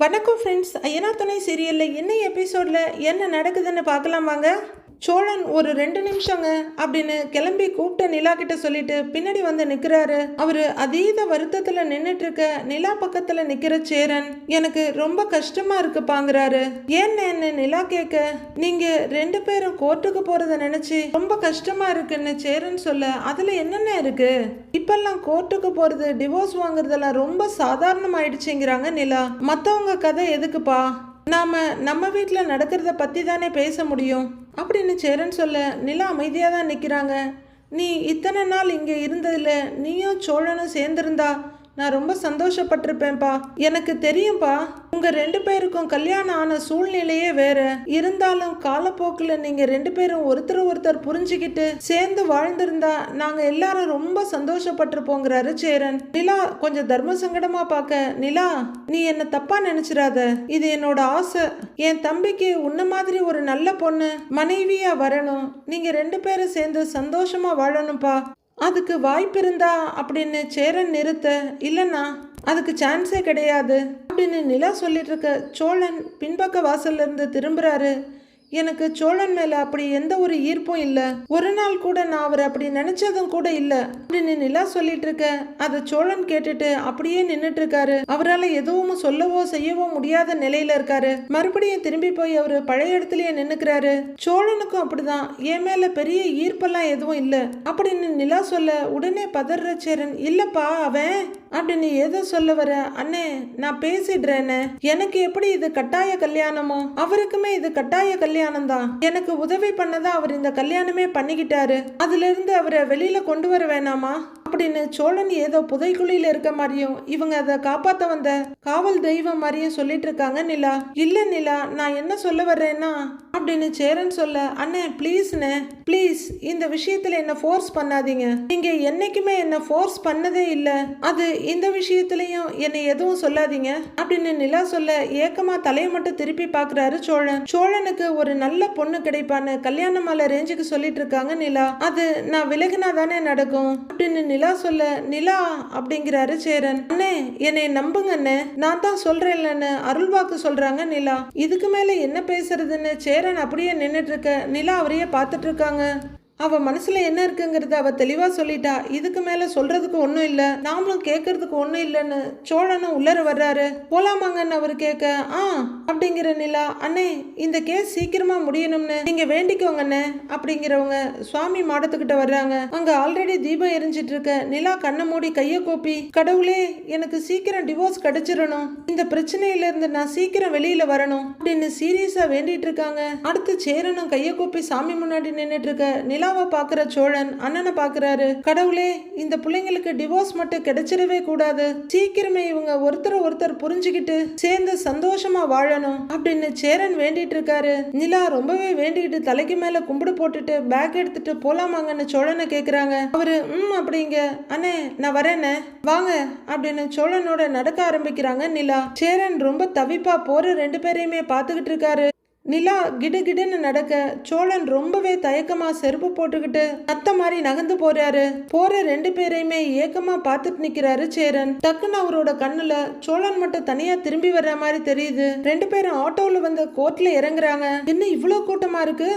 வணக்கம் ஃப்ரெண்ட்ஸ் ஐயனார் துணை சீரியலில் என்ன எபிசோடில் என்ன நடக்குதுன்னு பார்க்கலாம் வாங்க சோழன் ஒரு ரெண்டு நிமிஷங்க அப்படின்னு கிளம்பி கூப்பிட்ட நிலா கிட்ட சொல்லிட்டு பின்னாடி வந்து நிற்கிறாரு அவரு அதீத வருத்தத்தில் நின்றுட்டு இருக்க நிலா பக்கத்தில் நிற்கிற சேரன் எனக்கு ரொம்ப கஷ்டமா இருக்குப்பாங்கிறாரு. ஏன்னு நிலா கேட்க நீங்க ரெண்டு பேரும் கோர்ட்டுக்கு போறத நினைச்சு ரொம்ப கஷ்டமா இருக்குன்னு சேரன் சொல்ல அதுல என்னென்ன இருக்கு? இப்பெல்லாம் கோர்ட்டுக்கு போறது டிவோர்ஸ் வாங்குறதெல்லாம் ரொம்ப சாதாரணமாயிடுச்சுங்கிறாங்க நிலா. மத்தவங்க கதை எதுக்குப்பா? நாம நம்ம வீட்டில் நடக்கிறத பற்றி தானே பேச முடியும். அப்படின்னு சேரன் சொல்ல நிலா அமைதியாக தான் நிற்கிறாங்க நீ இத்தனை நாள் இங்கே இருந்ததில் நீயும் சோழனும் சேர்ந்திருந்தா நான் ரொம்ப சந்தோஷப்பட்டிருப்பேன்ப்பா. எனக்கு தெரியும்ப்பா உங்க ரெண்டு பேருக்கும் கல்யாணம் ஆன சூழ்நிலையே வேற. இருந்தாலும் காலப்போக்கில் நீங்க ரெண்டு பேரும் ஒருத்தர் ஒருத்தர் புரிஞ்சுக்கிட்டு சேர்ந்து வாழ்ந்திருந்தா நாங்க எல்லாரும் ரொம்ப சந்தோஷப்பட்டிருப்போங்கிறாரு சேரன். நிலா கொஞ்சம் தர்ம சங்கடமா பார்க்க நிலா நீ என்ன தப்பா நினைச்சிடாத இது என்னோட ஆசை. என் தம்பிக்கு உன்ன மாதிரி ஒரு நல்ல பொண்ணு மனைவியா வரணும். நீங்க ரெண்டு பேரும் சேர்ந்து சந்தோஷமா வாழணும்ப்பா அதுக்கு வாய்ப்பிருந்தா அப்படின்னு சேரன் நிறுத்த இல்லைன்னா அதுக்கு சான்ஸே கிடையாது அப்படின்னு நிலா சொல்லிட்டு இருக்க சோழன் பின்பக்க வாசல்ல இருந்து திரும்புறாரு. எனக்கு சோழன் மேல அப்படி எந்த ஒரு ஈர்ப்பும் இல்ல. ஒரு நாள் கூட நான் அவர் அப்படி நினைச்சதும் கூட இல்ல. அப்படின்னு நிலா சொல்லிட்டு இருக்க. அத சோழன் கேட்டுட்டு அப்படியே நின்னுட்டு இருக்காரு. அவரால் எதுவும் சொல்லவோ செய்யவோ முடியாத நிலையில இருக்காரு. மறுபடியும் திரும்பி போய் அவரு பழைய இடத்துலயே நின்னுக்கிறாரு. சோழனுக்கும் அப்படிதான். என் மேல பெரிய ஈர்ப்பெல்லாம் எதுவும் இல்ல. அப்படின்னு நிலா சொல்ல உடனே பதற சேரன் இல்லப்பா அவன் அப்படின்னு ஏதோ சொல்ல வர அண்ணே நான் பேசிடுறேனே எனக்கு எப்படி இது கட்டாய கல்யாணமோ? அவருக்குமே இது கட்டாய கல்யாணம் தான் எனக்கு உதவி பண்ணதான் அவர் இந்த கல்யாணமே பண்ணிக்கிட்டாரு. அதுல இருந்து அவரை வெளியில கொண்டு வர வேணாமா? அப்படின்னு சோழன் ஏதோ புதைக்குழியில இருக்க மாதிரியும் இவங்க அதை காப்பாத்த வந்த காவல் தெய்வம் மாதிரியும் சொல்லிட்டு இருக்காங்க நிலா. இல்ல நிலா நான் என்ன சொல்ல வர்றேன்னா அப்படின்னு சேரன் சொல்ல அண்ணே ப்ளீஸ்ண்ணே ப்ளீஸ் இந்த விஷயத்துல என்ன ஃபோர்ஸ் பண்ணாதீங்க. நீங்க என்னைக்குமே என்ன ஃபோர்ஸ் பண்ணதே இல்ல. அது இந்த விஷயத்துலயும் என்னை எதுவும் சொல்லாதீங்க அப்படின்னு நிலா சொல்ல ஏக்கமா தலையை மட்டும் திருப்பி பாக்குறாரு சோழன். சோழனுக்கு ஒரு நல்ல பொண்ணு கிடைப்பான்னு கல்யாண மாலை ரேஞ்சுக்கு சொல்லிட்டு இருக்காங்க நிலா. அது நான் விலகினா தானே நடக்கும்? அப்படின்னு நிலா சொல்ல நிலா அப்படிங்கிறாரு சேரன். அண்ணே என்னை நம்புங்க அண்ணே. நான் தான் சொல்றேன்லன்னு அருள்வாக்கு சொல்றாங்க நிலா. இதுக்கு மேல என்ன பேசுறதுன்னு சேரன் அப்படியே நின்றுட்டு இருக்க. நிலா அவரையே பார்த்துட்டு இருக்காங்க. அவள் மனசுல என்ன இருக்குங்கிறத அவ தெளிவா சொல்லிட்டா. இதுக்கு மேல சொல்றதுக்கு ஒன்றும் இல்ல. நாமளும் கேட்கறதுக்கு ஒன்றும் இல்லைன்னு சோழனும் உள்ளர வர்றாரு. போலாமாங்கன்னு அவர் கேட்க ஆ அப்படிங்கிற நிலா அண்ணே இந்த கேஸ் சீக்கிரமா முடியணும்னு நீங்க வேண்டிக்கோங்க அண்ணே அப்படிங்கிறவங்க சுவாமி மாடத்துக்கிட்ட வர்றாங்க. அங்க ஆல்ரெடி தீபம் எரிஞ்சிட்டு இருக்க நிலா கண்ணை மூடி கைய கோப்பி கடவுளே எனக்கு சீக்கிரம் டிவோர்ஸ் கிடைச்சிடணும். இந்த பிரச்சனையில இருந்து நான் சீக்கிரம் வெளியில வரணும் அப்படின்னு சீரியஸா வேண்டிட்டு இருக்காங்க. அடுத்து சேரனும் கைய கோப்பி சாமி முன்னாடி நின்றுட்டு இருக்க நிலாவை பாக்குற சோழன் அண்ணனை பாக்குறாரு. கடவுளே இந்த பிள்ளைங்களுக்கு டிவோர்ஸ் மட்டும் கிடைச்சிடவே கூடாது. சீக்கிரமே இவங்க ஒருத்தர் ஒருத்தர் புரிஞ்சுக்கிட்டு சேர்ந்து சந்தோஷமா வாழணும் அப்படின்னு சேரன் வேண்டிட்டு இருக்காரு. நிலா ரொம்பவே வேண்டிக்கிட்டு தலைக்கு மேல கும்பிடு போட்டுட்டு பேக் எடுத்துட்டு போலாமாங்கன்னு சோழனை கேக்குறாங்க. அவரு ம் அப்படிங்க. அண்ணே நான் வரேனே. வாங்க அப்படின்னு சோழனோட நடக்க ஆரம்பிக்கிறாங்க நிலா. சேரன் ரொம்ப தவிப்பா போற ரெண்டு பேரையுமே பார்த்துக்கிட்டு இருக்காரு. நிலா கிடுகிடுன்னு நடக்க சோழன் ரொம்பவே தயக்கமா செருப்பு போட்டுக்கிட்டு அத்த மாதிரி நகர்ந்து போறாரு. போற ரெண்டு பேரையுமே ஏக்கமா பார்த்துட்டு நிக்கிறாரு சேரன். டக்குன்னு அவரோட கண்ணுல சோழன் மட்டும் தனியா திரும்பி வர்ற மாதிரி தெரியுது. ரெண்டு பேரும் ஆட்டோல வந்து கோர்ட்ல இறங்குறாங்க. என்ன இவ்வளோ கூட்டமா இருக்கு?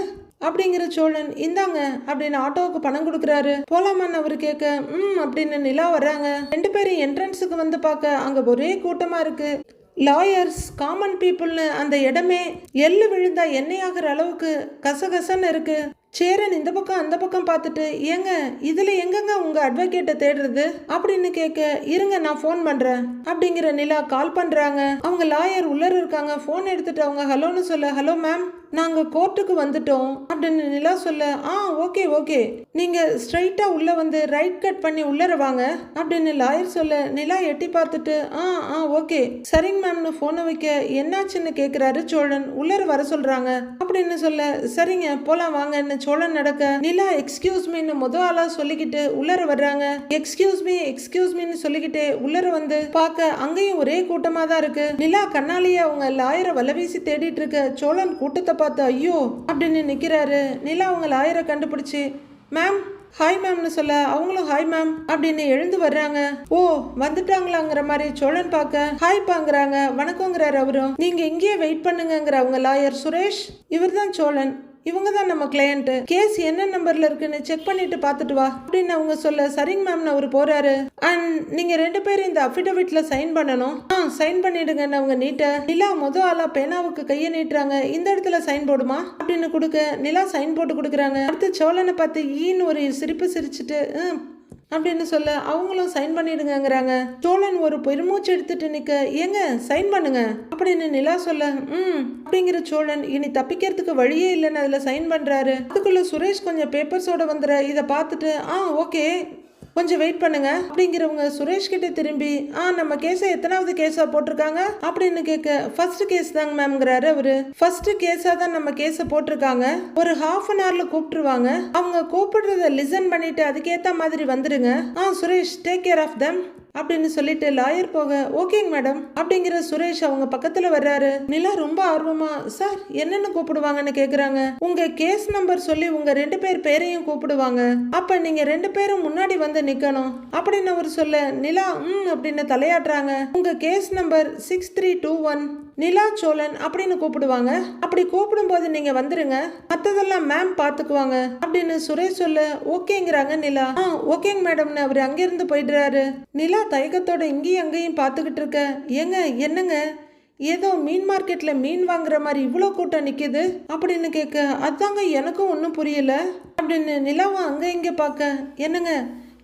அப்படிங்கிற சோழன் இந்தாங்க அப்படின்னு ஆட்டோவுக்கு பணம் கொடுக்குறாரு. போலாமான்னு அவர் கேட்க ம் அப்படின்னு நிலா வர்றாங்க. ரெண்டு பேரும் என்ட்ரன்ஸுக்கு வந்து பார்க்க அங்க ஒரே கூட்டமா இருக்கு. லாயர்ஸ் காமன் பீப்புள்னு அந்த இடமே எள்ளு விழுந்தா எண்ணெய் ஆகிற அளவுக்கு கசகசன்னு இருக்கு. சேரன் இந்த பக்கம் அந்த பக்கம் பார்த்துட்டு ஏங்க இதில் எங்கங்க உங்கள் அட்வொகேட்டை தேடுறது? அப்படின்னு கேட்க இருங்க நான் ஃபோன் பண்ணுறேன் அப்படிங்கிற நிலா கால் பண்ணுறாங்க அவங்க லாயர் உள்ளர இருக்காங்க. ஃபோன் எடுத்துட்டு அவங்க ஹலோன்னு சொல்ல. ஹலோ மேம் நாங்கள் கோர்ட்டுக்கு வந்துட்டோம் அப்படின்னு நிலா சொல்ல ஆ ஓகே ஓகே நீங்கள் ஸ்ட்ரைட்டாக உள்ளே வந்து ரைட் கட் பண்ணி உள்ளர வாங்க அப்படின்னு லாயர் சொல்ல நிலா எட்டி பார்த்துட்டு ஆ ஆ ஓகே சரிங்க மேம்னு ஃபோனை வைக்க என்னாச்சுன்னு கேட்குறாரு சோழன். உள்ளர வர சொல்கிறாங்க அப்படின்னு சொல்ல சரிங்க போகலாம் வாங்கன்னு சோழன் நடக்க. நிலா எக்ஸ்கியூஸ் மீன்னு முத ஆளாக சொல்லிக்கிட்டு உள்ளர வர்றாங்க. எக்ஸ்கியூஸ் மீ எக்ஸ்கியூஸ் மீன்னு சொல்லிக்கிட்டு உள்ளர வந்து பார்க்க அங்கேயும் ஒரே கூட்டமாக தான் இருக்கு. நிலா கண்ணாலேயே அவங்க லாயரை வலவீசி தேடிட்டு இருக்க சோழன் கூட்டத்தை பார்த்து ஐயோ அப்படின்னு நிக்கிறாரு. நிலா அவங்க லாயரை கண்டுபிடிச்சு மேம் ஹாய் மேம்னு சொல்ல அவங்களும் ஹாய் மேம் அப்படின்னு எழுந்து வர்றாங்க. ஓ வந்துட்டாங்களாங்கிற மாதிரி சோழன் பார்க்க ஹாய் பாங்கிறாங்க. வணக்கங்கிறாரு அவரும். நீங்க இங்கேயே வெயிட் பண்ணுங்கங்கிற அவங்க லாயர் சுரேஷ் இவர்தான் சோழன். இவங்க தான் நம்ம கிளையண்ட்டு கேஸ் என்ன நம்பர்ல இருக்குன்னு செக் பண்ணிட்டு பார்த்துட்டு வா. அப்படின்னு அவங்க சொல்ல சரிங்க மேம்னு அவர் போறாரு. அண்ட் நீங்க ரெண்டு பேரும் இந்த அஃபிடவிட்ல சைன் பண்ணணும். ஆ சைன் பண்ணிடுங்கன்னு அவங்க நீட்ட நிலா முத ஆளா பேனாவுக்கு கையை நீட்டுறாங்க. இந்த இடத்துல சைன் போடுமா? அப்படின்னு கொடுக்க நிலா சைன் போட்டு கொடுக்குறாங்க. அடுத்து சோழனை பார்த்து ஈன்னு ஒரு சிரிப்பு சிரிச்சிட்டு "ம், அப்படின்னு சொல்ல அவங்களும் சைன் பண்ணிடுங்கங்கிறாங்க. சோழன் ஒரு பெருமூச்சு எடுத்துட்டு நிற்க ஏங்க சைன் பண்ணுங்க. அப்படின்னு நிலா சொல்ல ம். அப்படிங்கிற சோழன் இனி தப்பிக்கிறதுக்கு வழியே இல்லைன்னு அதில் சைன் பண்ணுறாரு அதுக்குள்ளே சுரேஷ் கொஞ்சம் பேப்பர்ஸோட வந்துற இதை பார்த்துட்டு ஆ ஓகே கொஞ்சம் வெயிட் பண்ணுங்க. அப்படிங்கிறவங்க சுரேஷ் கிட்ட திரும்பி ஆ நம்ம கேஸை எத்தனாவது கேஸா போட்டிருக்காங்க? அப்படின்னு கேட்க ஃபர்ஸ்ட் கேஸ் தாங்க மேம்ங்கிறாரு அவரு. ஃபர்ஸ்ட் கேஸா தான் நம்ம கேஸை போட்டிருக்காங்க. ஒரு ஹாஃப் அன் ஹவர்ல கூப்பிட்டுருவாங்க. அவங்க கூப்பிடுறத லிசன் பண்ணிட்டு அதுக்கேத்த மாதிரி வந்துருங்க. ஆ Suresh take care of them அப்படின்னு சொல்லிட்டு லாயர் போக ஓகேங்க மேடம் அப்படிங்கிற சுரேஷ் அவங்க பக்கத்துல வர்றாரு. நிலா ரொம்ப ஆர்வமா சார் என்னன்னு கூப்பிடுவாங்கன்னு கேக்குறாங்க. உங்க கேஸ் நம்பர் சொல்லி உங்க ரெண்டு பேர் பேரையும் கூப்பிடுவாங்க. அப்ப நீங்க ரெண்டு பேரும் முன்னாடி வந்து நிக்கணும் அப்படின்னு அவர் சொல்ல நிலா ம் அப்படின்னு தலையாட்டுறாங்க. உங்க case number six three two one Nila Cholan அப்படின்னு கூப்பிடுவாங்க. அப்படி கூப்பிடும்போது நீங்க வந்துருங்க. மத்ததெல்லாம் மேம் பாத்துக்குவாங்க. அப்படின்னு சுரேஷ் சொல்ல ஓகேங்கிறாங்க நிலா. ஆ ஓகேங்க மேடம்னு அவர் அங்கிருந்து போயிடுறாரு. நிலா தயக்கத்தோட இங்கேயும் அங்கேயும் பார்த்துக்கிட்டு இருக்க. ஏங்க என்னங்க? ஏதோ மீன் மார்க்கெட்ல மீன் வாங்குற மாதிரி இவ்வளோ கூட்டம் நிற்கிது அப்படின்னு கேட்க அதாங்க எனக்கும் ஒன்றும் புரியல. அப்படின்னு நிலாவை அங்கே இங்கே பார்க்க என்னங்க?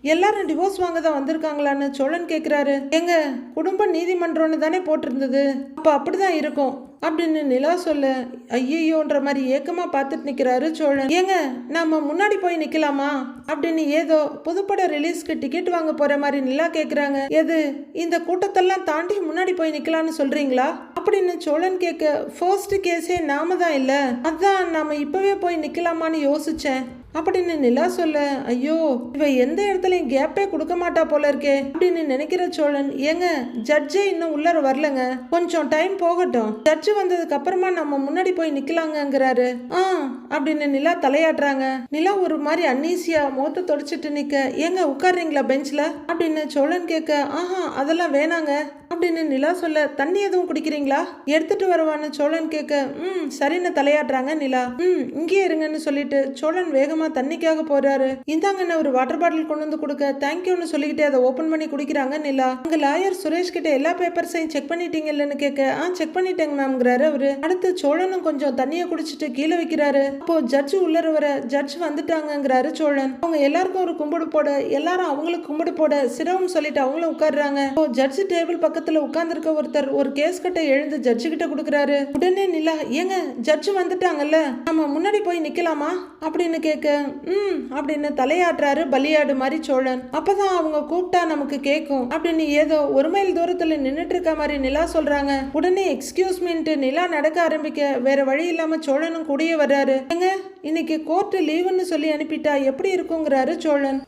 எல்லாரும் டிவோர்ஸ் வாங்க தான் வந்திருக்காங்களான்னு சோழன் கேட்குறாரு எங்க? குடும்ப நீதிமன்றம்னு தானே போட்டிருந்தது. அப்போ அப்படிதான் இருக்கும். அப்படின்னு நிலா சொல்ல ஐயோன்ற மாதிரி ஏக்கமா பார்த்துட்டு நிக்கிறாரு சோழன். ஏங்க நாம முன்னாடி போய் நிக்கலாமா? அப்படின்னு ஏதோ புதுப்பட ரிலீஸ்க்கு டிக்கெட் வாங்க போற மாதிரி நிலா கேக்குறாங்க. எது இந்த கூட்டத்தெல்லாம் தாண்டி முன்னாடி போய் நிக்கலாம்னு சொல்றீங்களா? அப்படின்னு சோழன் கேட்க ஃபர்ஸ்ட் கேஸே நாம தான் இல்ல. அதான் நாம இப்பவே போய் நிக்கலாமான்னு யோசிச்சேன். அப்படின்னு நிலா சொல்ல ஐயோ இவ எந்த இடத்துலயும் கேப்பே கொடுக்க மாட்டா போல இருக்கே அப்படின்னு நினைக்கிற சோழன் ஏங்க ஜட்ஜே இன்னும் உள்ளர வரலங்க. கொஞ்சம் டைம் போகட்டும். ஜட்ஜ் வந்ததுக்கு அப்புறமா நம்ம முன்னாடி போய் நிக்கலாங்கிறாரு ஆ அப்படின்னு நிலா தலையாடுறாங்க நிலா ஒரு மாதிரி அன்னீசியா மோத்த தொடச்சிட்டு நிக்க ஏங்க உட்கார்றீங்களா பெஞ்ச்ல அப்படின்னு சோழன் கேட்க ஆஹா அதெல்லாம் வேணாங்க. அப்படின்னு நிலா சொல்ல தண்ணி எதுவும் குடிக்கிறீங்களா? எடுத்துட்டு வருவான்னு சோழன் கேட்க ம் சரின்னு தலையாடுறாங்க நிலா. ம் இங்கே இருங்கன்னு சொல்லிட்டு சோழன் வேகமா தண்ணிக்காக போறாரு. இந்தாங்கன்னு ஒரு வாட்டர் பாட்டில் கொண்டு வந்து கொடுக்க. தேங்க்யூன்னு சொல்லிக்கிட்டே அதை ஓபன் பண்ணி குடிக்கிறாங்க நிலா. அங்க லாயர் சுரேஷ் கிட்ட எல்லா பேப்பர்ஸையும் செக் பண்ணிட்டீங்கல்லன்னு கேட்க ஆ செக் பண்ணிட்டேங்க மேம்ங்கிறாரு அவரு. அடுத்து சோழனும் கொஞ்சம் தண்ணியை குடிச்சிட்டு கீழே வைக்கிறாரு. அப்போ ஜட்ஜ் உள்ளர வர ஜட்ஜ் வந்துட்டாங்கங்கிறாரு சோழன். அவங்க எல்லாருக்கும் ஒரு கும்பிடு போட எல்லாரும் அவங்களுக்கு கும்பிடு போட சிரமம் சொல்லிட்டு அவங்களும் உட்கார்றாங்க. ஜட்ஜ் டேபிள் பக்கம் பக்கத்துல உட்கார்ந்திருக்க ஒருத்தர் ஒரு கேஸ் கட்டை எழுந்து ஜட்ஜு கிட்ட கொடுக்குறாரு. உடனே நிலா ஏங்க ஜட்ஜ் வந்துட்டாங்கல்ல நம்ம முன்னாடி போய் நிக்கலாமா? அப்படின்னு கேட்க ம் அப்படின்னு தலையாடுறாரு பலியாடு மாதிரி சோழன். அப்பதான் அவங்க கூப்பிட்டா நமக்கு கேட்கும் அப்படின்னு ஏதோ ஒரு மைல் தூரத்துல நின்னுட்டு இருக்க மாதிரி நிலா சொல்றாங்க. உடனே எக்ஸ்கியூஸ் மீன்ட்டு நிலா நடக்க ஆரம்பிக்க வேற வழி இல்லாம சோழனும் கூடிய வர்றாரு. ஏங்க இன்னைக்கு கோர்ட்டு லீவுன்னு சொல்லி அனுப்பிட்டா எப்படி இருக்குங்கிறாரு சோழன்.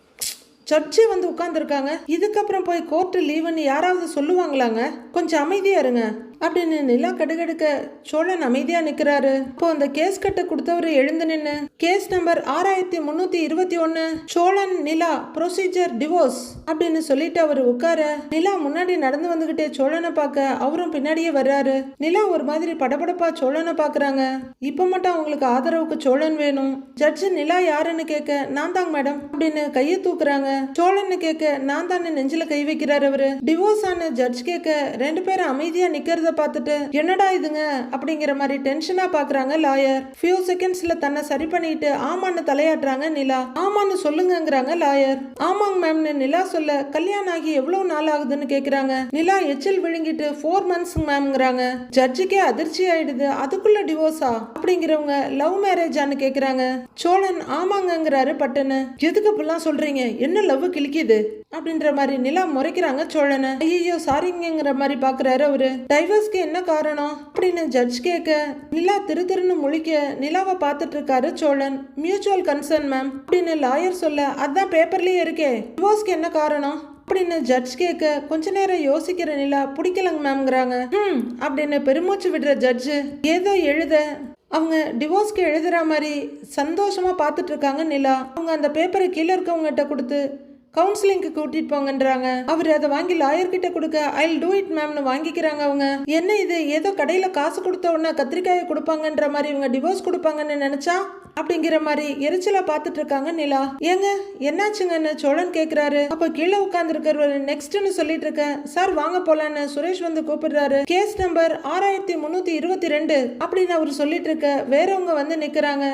சர்ச்சே வந்து உட்காந்துருக்காங்க இதுக்கப்புறம் போய் கோர்ட்டு லீவுன்னு யாராவது சொல்லுவாங்களாங்க? கொஞ்சம் அமைதியா இருங்க. அப்படின்னு நிலா கடுகடுக்க சோழன் அமைதியா நிக்கிறாரு. இப்போ அந்த கேஸ் கட்டை கொடுத்தவரு எழுந்து நின்று கேஸ் நம்பர் ஆறாயிரத்தி முன்னூத்தி இருபத்தி ஒன்னு சோழன் நிலா ப்ரொசீஜர் டிவோர்ஸ் அப்படின்னு சொல்லிட்டு அவர் உட்கார நிலா முன்னாடி நடந்து வந்துகிட்டே சோழனை பார்க்க அவரும் பின்னாடியே வர்றாரு. நிலா ஒரு மாதிரி படபடப்பா சோழனை பாக்குறாங்க இப்ப மட்டும் அவங்களுக்கு ஆதரவுக்கு சோழன் வேணும். ஜட்ஜ் நிலா யாருன்னு கேட்க நான் தாங்க மேடம் அப்படின்னு கையை தூக்குறாங்க. சோழன்னு கேட்க நான் தானே நெஞ்சில கை வைக்கிறாரு அவரு. டிவோர்ஸ் ஆன ஜட்ஜ் கேட்க ரெண்டு பேரும் அமைதியா நிக்கிறத பார்த்துட்டு என்னடா இதுங்க? அப்படிங்கிற மாதிரி டென்ஷனா பாக்குறாங்க லாயர் ஃபியூ செகண்ட்ஸ்ல தன்னை சரி பண்ணிட்டு ஆமான்னு தலையாட்டுறாங்க நிலா. ஆமான்னு சொல்லுங்கங்கிறாங்க லாயர் ஆமாங்க மேம்னு நிலா சொல்ல கல்யாணம் ஆகி எவ்வளவு நாள் ஆகுதுன்னு கேக்குறாங்க. நிலா எச்சில் விழுங்கிட்டு ஃபோர் மந்த்ஸ் மேம்ங்கிறாங்க ஜட்ஜுக்கே அதிர்ச்சி ஆயிடுது. அதுக்குள்ள டிவோர்ஸா அப்படிங்கிறவங்க லவ் மேரேஜான்னு கேக்குறாங்க. சோழன் ஆமாங்கங்கிறாரு பட்டுன்னு. எதுக்கு இப்படிலாம் சொல்றீங்க? என்ன லவ் கிழிக்குது? அப்படின்ற மாதிரி நிலா முறைக்கிறாங்க சோழனை. ஐயோ சாரிங்கிற மாதிரி பாக்குறாரு அவரு. டைவர்ஸ்க்கு என்ன காரணம்? அப்படின்னு ஜட்ஜ் கேட்க நிலா திரு திருன்னு முழிக்க நிலாவை பார்த்துட்டு இருக்காரு சோழன். மியூச்சுவல் கன்சர்ன் மேம் அப்படின்னு லாயர் சொல்ல அதான் பேப்பர்லயே இருக்கே. டிவோர்ஸ்க்கு என்ன காரணம்? அப்படின்னு ஜட்ஜ் கேட்க கொஞ்ச நேரம் யோசிக்கிற நிலா பிடிக்கலங்க மேம்ங்கிறாங்க ம் அப்படின்னு பெருமூச்சு விடுற ஜட்ஜு ஏதோ எழுத. அவங்க டிவோர்ஸ்க்கு எழுதுற மாதிரி சந்தோஷமா பார்த்துட்டு இருக்காங்க நிலா. அவங்க அந்த பேப்பரை கீழே இருக்கவங்ககிட்ட கொடுத்து கவுன்சிலிங்க்கு கூட்டிட்டு போங்கன்றாங்க. அவர் அதை வாங்கி லாயர் கிட்ட கொடுக்க ஐல் டூ இட் மேம்னு வாங்கிக்கிறாங்க அவங்க. என்ன இது? ஏதோ கடையில காசு கொடுத்த உடனே கத்திரிக்காயை கொடுப்பாங்கன்ற மாதிரி இவங்க டிவோர்ஸ் கொடுப்பாங்கன்னு நினைச்சா? அப்படிங்கிற மாதிரி எரிச்சலா பாத்துட்டு இருக்காங்க நிலா. ஏங்க என்னாச்சுங்கன்னு சோழன் கேக்குறாரு. அப்ப கீழே உட்கார்ந்து இருக்கிறவர் நெக்ஸ்ட்னு சொல்லிட்டு இருக்க. சார் வாங்க போலான்னு சுரேஷ் வந்து கூப்பிடுறாரு. கேஸ் நம்பர் ஆறாயிரத்தி முன்னூத்தி இருபத்தி ரெண்டு அப்படின்னு அவர் சொல்லிட்டு இருக்க. வேறவங்க வந்து நிக்கிறாங்க.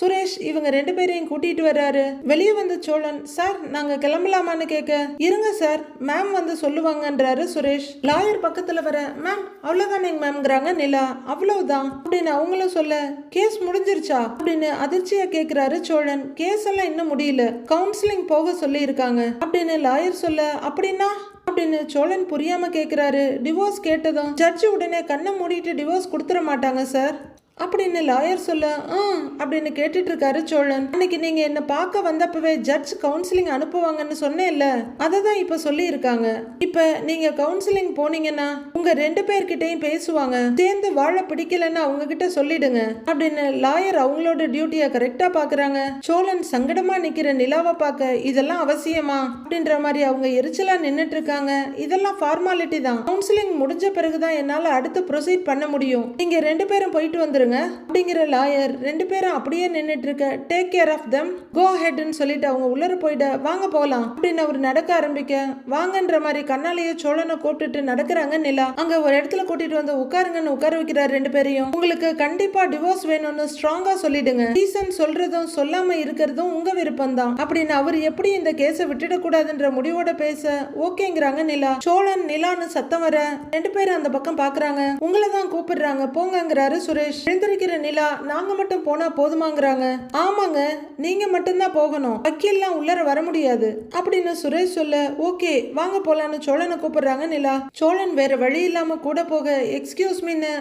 சுரேஷ் இவங்க ரெண்டு பேரையும் கூட்டிட்டு வர்றாரு. வெளியே வந்த சோழன் சார் நாங்க கிளம்பலாமான்னு கேட்க இருங்க சார் மேம் வந்து சொல்லுவாங்கன்றாரு சுரேஷ். லாயர் பக்கத்துல வர மேம் அவ்வளவுதானேங்க மேம்ங்கிறாங்க நிலா. அவ்வளவுதான். அப்படின்னு அவங்களும் சொல்ல கேஸ் முடிஞ்சிருச்சா? அப்படின்னு அதிர்ச்சியா கேக்குறாரு சோழன். கேஸ் எல்லாம் இன்னும் முடியல. கவுன்சிலிங் போக சொல்லி இருக்காங்க அப்படின்னு லாயர் சொல்ல அப்படின்னா? அப்படின்னு சோழன் புரியாம கேக்குறாரு. டிவோர்ஸ் கேட்டதும் ஜட்ஜ் உடனே கண்ணை மூடிட்டு டிவோர்ஸ் கொடுத்துட மாட்டாங்க சார். அப்படின்னு லாயர் சொல்ல? ஆ அப்படின்னு கேட்டுட்டு இருக்காரு சோழன். அன்னைக்கு நீங்க என்ன பார்க்க வந்தப்பவே ஜட்ஜ் கவுன்சிலிங் அனுப்புவாங்கன்னு சொன்னேன்ல. அதை தான் இப்ப சொல்லி இருக்காங்க இப்ப நீங்க கவுன்சிலிங் போனீங்கன்னா உங்க ரெண்டு பேர்கிட்டயும் பேசுவாங்க. சேர்ந்து வாழ பிடிக்கலன்னு அவங்க கிட்ட சொல்லிடுங்க அப்படின்னு லாயர் அவங்களோட டியூட்டியை கரெக்டா பாக்குறாங்க. சோழன் சங்கடமா நிக்கிற நிலாவை பார்க்க இதெல்லாம் அவசியமா? அப்படின்ற மாதிரி அவங்க எரிச்சலா நின்னுட்டு இருக்காங்க இதெல்லாம் ஃபார்மாலிட்டி தான். கவுன்சிலிங் முடிஞ்ச பிறகுதான் என்னால அடுத்து ப்ரொசீட் பண்ண முடியும். நீங்க ரெண்டு பேரும் போயிட்டு வந்துருங்க அப்படிங்கிற லாயர் ரெண்டு பேரும் அப்படியே நின்னுட்டு இருக்க take care of them go ஹெட்னு சொல்லிட்டு அவங்க உள்ளர போயிட வாங்க போகலாம் அப்படின்னு அவர் நடக்க ஆரம்பிக்க வாங்கன்ற மாதிரி கண்ணாலேயே சோழனை கூப்பிட்டுட்டு நடக்கிறாங்க நிலா. அங்க ஒரு இடத்துல கூட்டிட்டு வந்து உட்காருங்கன்னு உட்கார வைக்கிறார் ரெண்டு பேரையும். உங்களுக்கு கண்டிப்பா டிவோர்ஸ் வேணும்னு ஸ்ட்ராங்கா சொல்லிடுங்க. ரீசன் சொல்றதும் சொல்லாம இருக்கிறதும் உங்க விருப்பம் தான் அப்படின்னு அவர் எப்படி இந்த கேஸை விட்டுடக்கூடாதுன்ற முடிவோட பேச ஓகேங்கிறாங்க நிலா. சோழன் நிலான்னு சத்தம் வர ரெண்டு பேரும் அந்த பக்கம் பாக்குறாங்க. உங்களை தான் கூப்பிடுறாங்க. போங்கங்கிறாரு சுரேஷ். எழுந்திருக்கிற நிலா நாங்க மட்டும் போனா போதுமாங்கிறாங்க. ஆமாங்க நீங்க மட்டும்தான் போகணும். வக்கீல்லாம் உள்ளர வர முடியாது. அப்படின்னு சுரேஷ் சொல்ல ஓகே வாங்க போலான்னு சோழனை கூப்பிடுறாங்க நிலா. சோழன் வேற வழி இல்லாம கூட போக எக்ஸ்கியூஸ் மீன்னு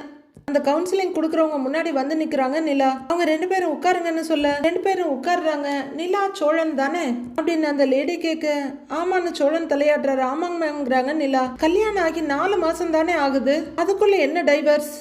அந்த கவுன்சிலிங் கொடுக்குறவங்க முன்னாடி வந்து நிக்கிறாங்க நிலா. அவங்க ரெண்டு பேரும் உட்காருங்கன்னு சொல்ல ரெண்டு பேரும் உட்கார்றாங்க. நிலா சோழன் தானே? அப்படின்னு அந்த லேடி கேட்க ஆமான்னு சோழன் தலையாடுறாரு ஆமாங்க மேம்ங்கிறாங்க நிலா. கல்யாணம் ஆகி நாலு மாசம் தானே ஆகுது. அதுக்குள்ள என்ன டைவர்ஸ்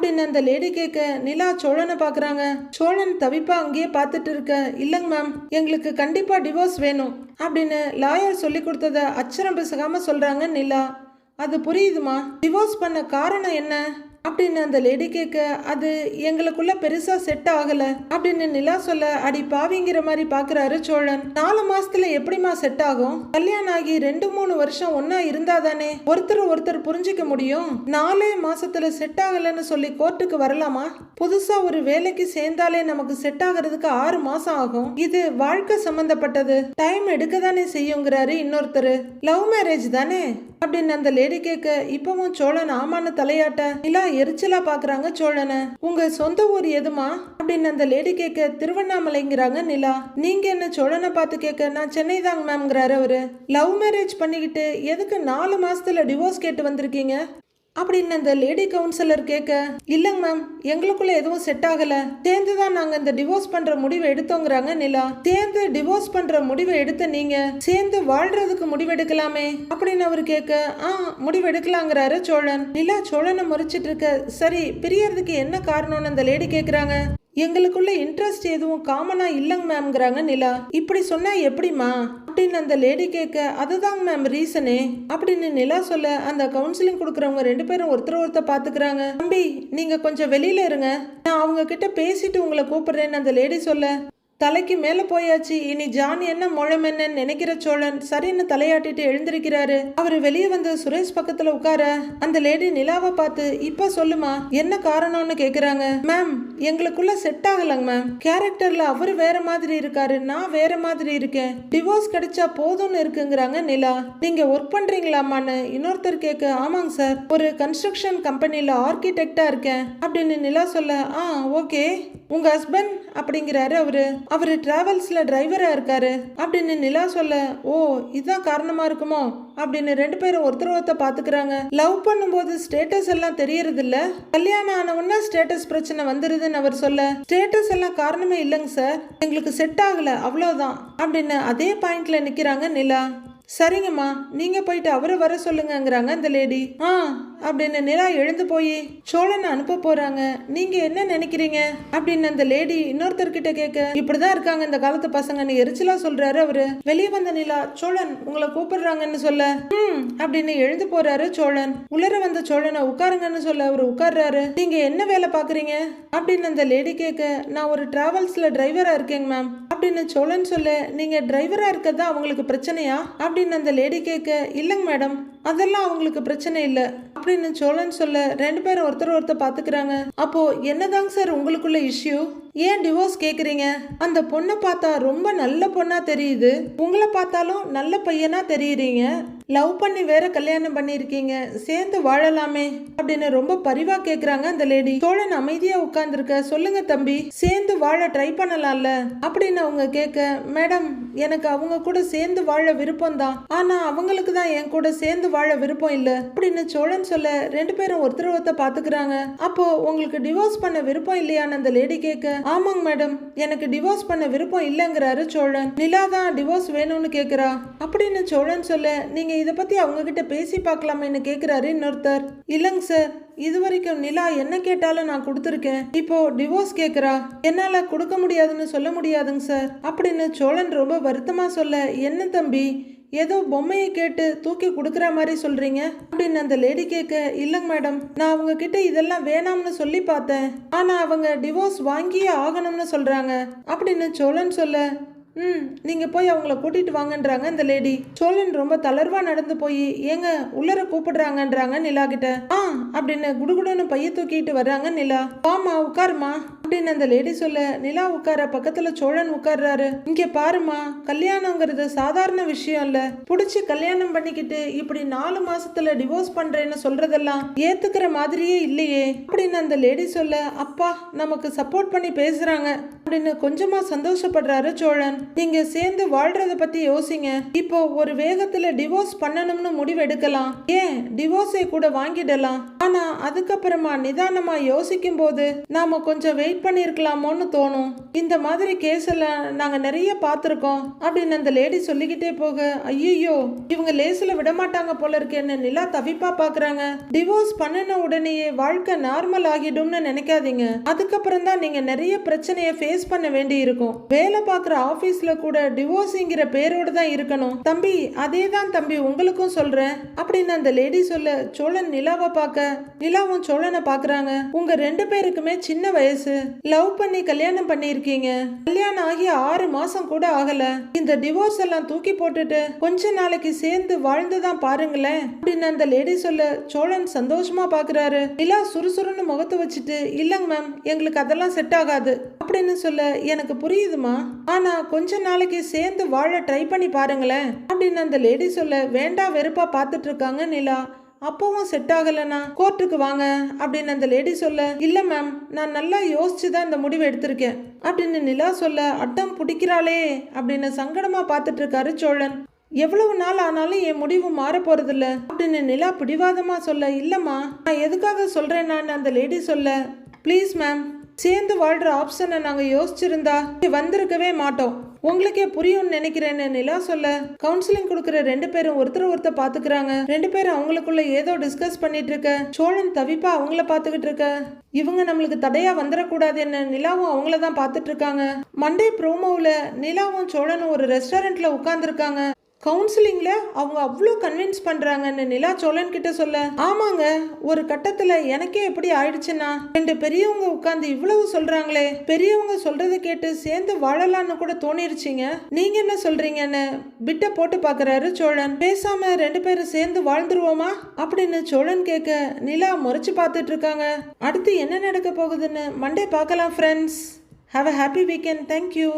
அப்படின்னு அந்த லேடி கேட்க நிலா சோழனை பாக்குறாங்க சோழன் தவிப்பா அங்கேயே பார்த்துட்டு இருக்க. இல்லைங்க மேம் எங்களுக்கு கண்டிப்பா டிவோர்ஸ் வேணும். அப்படின்னு லாயர் சொல்லி கொடுத்ததை அச்சரம் பிசகாம சொல்றாங்க நிலா. அது புரியுதுமா? டிவோர்ஸ் பண்ண காரணம் என்ன? அப்படின்னு அந்த லேடி கேட்க அது எங்களுக்குள்ள பெருசா செட் ஆகல அப்படின்னு நிலா சொல்ல அடி பாவிங்கிற மாதிரி பாக்குறாரு சோழன். நாலு மாசத்துல எப்படிமா செட் ஆகும்? கல்யாணம் ஆகி ரெண்டு மூணு வருஷம் ஒன்னா இருந்தாதானே ஒருத்தர் ஒருத்தர் புரிஞ்சுக்க முடியும்? நாலே மாசத்துல செட் ஆகலன்னு சொல்லி கோர்ட்டுக்கு வரலாமா? புதுசா ஒரு வேலைக்கு சேர்ந்தாலே நமக்கு செட் ஆகிறதுக்கு ஆறு மாசம் ஆகும். இது வாழ்க்கை சம்பந்தப்பட்டது. டைம் எடுக்க தானே செய்யுங்கிறாரு இன்னொருத்தர். லவ் மேரேஜ் தானே? அப்படின்னு அந்த லேடி கேட்க இப்பவும் சோழன் ஆமான்னு தலையாட்ட? நிலா எரிச்சலா பாக்குறாங்க சோழனை. உங்க சொந்த ஊர் எதுமா? அப்படின்னு அந்த லேடி கேட்க திருவண்ணாமலைங்கிறாங்க நிலா. நீங்க என்ன சோழனை பார்த்து கேட்க நான் சென்னை தாங்க மேம்ங்கிறாரு அவரு. லவ் மேரேஜ் பண்ணிக்கிட்டு எதுக்கு நாலு மாசத்துல டிவோர்ஸ் கேட்டு வந்திருக்கீங்க? அப்படின்னு அந்த லேடி கவுன்சிலர் கேட்க இல்லைங்க மேம் எங்களுக்குள்ள எதுவும் செட் ஆகல. சேர்ந்து தான் நாங்க இந்த டிவோர்ஸ் பண்ற முடிவை எடுத்தோங்கிறாங்க நிலா. சேர்ந்து டிவோர்ஸ் பண்ற முடிவை எடுத்த நீங்க சேர்ந்து வாழ்றதுக்கு முடிவு எடுக்கலாமே அப்படின்னு அவர் கேட்க ஆ முடிவு எடுக்கலாங்கிறாரு சோழன். நிலா சோழனை முறிச்சிட்டு இருக்க சரி பிரியறதுக்கு என்ன காரணம்னு அந்த லேடி கேக்குறாங்க? எங்களுக்குள்ள இன்ட்ரெஸ்ட் எதுவும் காமனா இல்லைங்க மேம்ங்கிறாங்க நிலா. இப்படி சொன்னா எப்படிமா அப்படின்னு அந்த லேடி கேட்க அதுதாங்க மேம் ரீசனே அப்படின்னு நிலா சொல்ல அந்த கவுன்சிலிங் கொடுக்குறவங்க ரெண்டு பேரும் ஒருத்தர் ஒருத்தர் பாத்துக்கிறாங்க தம்பி நீங்க கொஞ்சம் வெளியில இருங்க. நான் அவங்க கிட்ட பேசிட்டு உங்களை கூப்பிடுறேன்னு அந்த லேடி சொல்ல தலைக்கு மேல போயாச்சு. இனி ஜான் என்ன முழம் என்னன்னு நினைக்கிற சோழன் சரின்னு தலையாட்டிட்டு எழுந்திருக்கிறாரு. அவரு வெளியே வந்து சுரேஷ் பக்கத்துல உட்கார அந்த லேடி நிலாவை பார்த்து இப்ப சொல்லுமா என்ன காரணம்னு கேக்குறாங்க. மேம் எங்களுக்குள்ள செட் ஆகலங்க மேம் கேரக்டர்ல அவரு வேற மாதிரி இருக்காரு நான் வேற மாதிரி இருக்கேன். டிவோர்ஸ் கிடைச்சா போதும்னு இருக்குங்கிறாங்க நிலா. நீங்க ஒர்க் பண்றீங்களாமான்னு இன்னொருத்தர் கேட்க ஆமாங்க சார் ஒரு கன்ஸ்ட்ரக்ஷன் கம்பெனியில் ஆர்கிடெக்டா இருக்கேன் அப்படின்னு நிலா சொல்ல ஆ ஓகே உங்க ஹஸ்பண்ட் அப்படிங்கிறாரு அவரு. அவரு டிராவல்ஸ்ல டிரைவரா இருக்காரு அப்படின்னு நிலா சொல்ல ஓ இதுதான் காரணமா இருக்குமோ? அப்படின்னு ரெண்டு பேரும் ஒருத்தர் ஒருத்தர் பாத்துக்கிறாங்க. லவ் பண்ணும்போது ஸ்டேட்டஸ் எல்லாம் தெரியறது இல்ல கல்யாணம் ஆன உடனே ஸ்டேட்டஸ் பிரச்சனை வந்துருதுன்னு அவர் சொல்ல ஸ்டேட்டஸ் எல்லாம் காரணமே இல்லைங்க சார் எங்களுக்கு செட் ஆகல அவ்வளோதான் அப்படின்னு அதே பாயிண்ட்ல நிற்கிறாங்க நிலா. சரிங்கம்மா நீங்க போயிட்டு அவரை வர சொல்லுங்கங்கிறாங்க அந்த லேடி ஆ. அப்படின்னு நிலா எழுந்து போய் சோழனை அனுப்ப போறாங்க. நீங்க என்ன நினைக்கிறீங்க? அப்படின்னு அந்த லேடி இன்னொருத்தர்கிட்ட கேட்க இப்படிதான் இருக்காங்க இந்த காலத்து பசங்கன்னு எரிச்சலா சொல்றாரு அவரு. வெளியே வந்த நிலா சோழன் உங்களை கூப்பிடுறாங்கன்னு சொல்ல. ம் அப்படின்னு எழுந்து போறாரு சோழன். உலர வந்த சோழனை உட்காருங்கன்னு சொல்ல அவரு உட்கார்றாரு. நீங்க என்ன வேலை பாக்குறீங்க? அப்படின்னு அந்த லேடி கேட்க நான் ஒரு டிராவல்ஸ்ல டிரைவரா இருக்கேங்க மேம். அப்படின்னு சோழன் சொல்ல நீங்க டிரைவரா இருக்கதான் அவங்களுக்கு பிரச்சனையா? அப்படின்னு அந்த லேடி கேட்க இல்லைங்க மேடம். அதெல்லாம் அவங்களுக்கு பிரச்சனை இல்லை. அப்படின்னு சோழன் சொல்ல ரெண்டு பேரும் ஒருத்தர் ஒருத்தர் பார்த்துக்கிறாங்க அப்போ என்னதாங்க சார் உங்களுக்குள்ள இஷ்யூ ஏன் டிவோர்ஸ் கேட்குறீங்க அந்த பொண்ணை பார்த்தா ரொம்ப நல்ல பொண்ணாக தெரியுது. உங்களை பார்த்தாலும் நல்ல பையனாக தெரியுறீங்க. லவ் பண்ணி வேற கல்யாணம் பண்ணியிருக்கீங்க சேர்ந்து வாழலாமே அப்படின்னு ரொம்ப பரிவா கேக்குறாங்க அந்த லேடி சோழன் அமைதியா உட்கார்ந்துருக்க சொல்லுங்க தம்பி சேர்ந்து வாழ ட்ரை பண்ணலாம்ல அப்படின்னு அவங்க கேட்க மேடம் எனக்கு அவங்க கூட சேர்ந்து வாழ விருப்பம் தான். ஆனா அவங்களுக்கு தான் என் கூட சேர்ந்து வாழ விருப்பம் இல்ல. அப்படின்னு சோழன் சொல்ல ரெண்டு பேரும் ஒருத்தர் ஒருத்தர் பாத்துக்கிறாங்க. அப்போ உங்களுக்கு டிவோர்ஸ் பண்ண விருப்பம் இல்லையான்னு அந்த லேடி கேட்க ஆமாங்க மேடம் எனக்கு டிவோர்ஸ் பண்ண விருப்பம் இல்லைங்கிறாரு சோழன். நிலா தான் டிவோர்ஸ் வேணும்னு கேக்குறா. அப்படின்னு சோழன் சொல்ல நீங்க இதை பற்றி அவங்கக்கிட்ட பேசி பார்க்கலாமேன்னு கேட்குறாரு இன்னொருத்தர். இல்லைங்க சார் இது வரைக்கும் நிலா என்ன கேட்டாலும் நான் கொடுத்துருக்கேன். இப்போ டிவோர்ஸ் கேட்குறா என்னால் கொடுக்க முடியாதுன்னு சொல்ல முடியாதுங்க சார். அப்படின்னு சோழன் ரொம்ப வருத்தமாக சொல்ல என்ன தம்பி ஏதோ பொம்மையை கேட்டு தூக்கி கொடுக்குற மாதிரி சொல்கிறீங்க அப்படின்னு அந்த லேடி கேட்க இல்லைங்க மேடம் நான் அவங்க கிட்ட இதெல்லாம் வேணாம்னு சொல்லி பார்த்தேன். ஆனால் அவங்க டிவோர்ஸ் வாங்கியே ஆகணும்னு சொல்கிறாங்க அப்படின்னு சோழன் சொல்ல ம் நீங்கள் போய் அவங்கள கூட்டிகிட்டு வாங்கன்றாங்க இந்த லேடி. சோழன் ரொம்ப தளர்வாக நடந்து போய் ஏங்க உள்ளர கூப்பிடுறாங்கன்றாங்க நிலா கிட்ட. ஆ அப்படின்னு குடுகுடன்னு பைய தூக்கிட்டு வர்றாங்க நிலா. வாமா உட்காருமா அப்படின்னு அந்த லேடி சொல்ல நிலா உட்கார பக்கத்துல சோழன் உட்கார்றாரு. இங்க பாருமா கல்யாணங்கிறது சாதாரண விஷயம் இல்ல. புடிச்சு கல்யாணம் பண்ணிக்கிட்டு இப்படி நாலு மாசத்துல டிவோர்ஸ் பண்றேன்னு சொல்றதெல்லாம் ஏத்துக்கிற மாதிரியே இல்லையே அப்படின்னு அந்த லேடி சொல்ல அப்பா நமக்கு சப்போர்ட் பண்ணி பேசுறாங்க. அப்படின்னு கொஞ்சமா சந்தோஷப்படுறாரு சோழன். நீங்க சேர்ந்து வாழ்றத பத்தி யோசிங்க. இப்போ ஒரு வேகத்துல டிவோர்ஸ் பண்ணணும்னு முடிவு எடுக்கலாம் ஏன்? டிவோர்ஸை கூட வாங்கிடலாம். ஆனா அதுக்கப்புறமா நிதானமா யோசிக்கும் போது நாம கொஞ்சம் வெயிட் பண்ணிருக்கலாமோன்னு தோணும். இந்த மாதிரி கேஸ் எல்லாம் நாங்க நிறைய பார்த்துருக்கோம் அப்படின்னு அந்த லேடி சொல்லிக்கிட்டே போக ஐயோ இவங்க லேசில் விட மாட்டாங்க போல இருக்கேன்னு நிலா தவிப்பா பாக்குறாங்க. டிவோர்ஸ் பண்ணின உடனேயே வாழ்க்கை நார்மல் ஆகிடும்னு நினைக்காதீங்க. அதுக்கப்புறம் தான் நீங்க நிறைய பிரச்சனையை ஃபேஸ் பண்ண வேண்டி இருக்கும் வேலை பார்க்குற ஆபீஸ்ல கூட டிவோர்ஸுங்கிற பேரோடு தான் இருக்கணும். தம்பி அதே தான் தம்பி உங்களுக்கும் சொல்றேன். அப்படின்னு அந்த லேடி சொல்ல சோழன் நிலாவை பார்க்க நிலாவும் சோழனை பாக்குறாங்க. உங்க ரெண்டு பேருக்குமே சின்ன வயசு. லவ் பண்ணி கல்யாணம் பண்ணியிருக்கீங்க. கல்யாணம் ஆகி ஆறு மாசம் கூட ஆகல. இந்த டிவோர்ஸ் எல்லாம் தூக்கி போட்டுட்டு கொஞ்ச நாளைக்கு சேர்ந்து வாழ்ந்துதான் பாருங்களேன். அப்படின்னு அந்த லேடி சொல்ல சோழன் சந்தோஷமா பாக்குறாரு. நிலா சுறுசுறுன்னு முகத்தை வச்சுட்டு இல்லைங்க மேம் எங்களுக்கு அதெல்லாம் செட் ஆகாது. அப்படின்னு சொல்ல எனக்கு புரியுதுமா. ஆனா கொஞ்ச நாளைக்கு சேர்ந்து வாழ ட்ரை பண்ணி பாருங்களேன். அப்படின்னு அந்த லேடி சொல்ல வேண்டாம் வெறுப்பா பார்த்துட்டு இருக்காங்க நிலா. அப்பவும் செட் ஆகலைண்ணா கோர்ட்டுக்கு வாங்க அப்படின்னு அந்த லேடி சொல்ல இல்லை மேம் நான் நல்லா யோசிச்சு தான் இந்த முடிவு எடுத்திருக்கேன். அப்படின்னு நிலா சொல்ல அட்டம் பிடிக்கிறாளே அப்படின்னு சங்கடமா பார்த்துட்டு இருக்காரு சோழன். எவ்வளவு நாள் ஆனாலும் என் முடிவு மாற போறதில்ல அப்படின்னு நிலா பிடிவாதமா சொல்ல இல்லம்மா நான் எதுக்காக சொல்றேன் நான் அந்த லேடி சொல்ல ப்ளீஸ் மேம் சேர்ந்து வாழ்ற ஆப்ஷனை நாங்க யோசிச்சிருந்தா வந்திருக்கவே மாட்டோம். உங்களுக்கே புரியும்னு நினைக்கிறேன்னு நிலா சொல்ல கவுன்சிலிங் கொடுக்குற ரெண்டு பேரும் ஒருத்தர் ஒருத்தர் பாத்துக்கிறாங்க ரெண்டு பேரும் அவங்களுக்குள்ள ஏதோ டிஸ்கஸ் பண்ணிட்டு இருக்க. சோழன் தவிப்பா அவங்கள பாத்துக்கிட்டு இருக்க. இவங்க நம்மளுக்கு தடையா வந்துடக்கூடாது என்ன நிலாவும் அவங்கள தான் பார்த்துட்டு இருக்காங்க. மண்டே ப்ரோமோவில் நிலாவும் சோழனும் ஒரு ரெஸ்டாரண்ட்ல உட்கார்ந்துருக்காங்க. கவுன்சிலிங்கில் அவங்க அவ்வளோ கன்வின்ஸ் பண்ணுறாங்கன்னு நிலா சோழன் கிட்ட சொல்ல. ஆமாங்க ஒரு கட்டத்தில் எனக்கே எப்படி ஆயிடுச்சுன்னா ரெண்டு பெரியவங்க உட்காந்து இவ்வளவு சொல்கிறாங்களே பெரியவங்க சொல்கிறத கேட்டு சேர்ந்து வாழலாம்னு கூட தோணிருச்சிங்க. நீங்கள் என்ன சொல்கிறீங்கன்னு பிட்டை போட்டு பார்க்குறாரு சோழன். பேசாமல் ரெண்டு பேரும் சேர்ந்து வாழ்ந்துருவோமா? அப்படின்னு சோழன் கேட்க நிலா முறைச்சு பார்த்துட்டு இருக்காங்க. அடுத்து என்ன நடக்க போகுதுன்னு மண்டே பார்க்கலாம் friends have a happy weekend thank you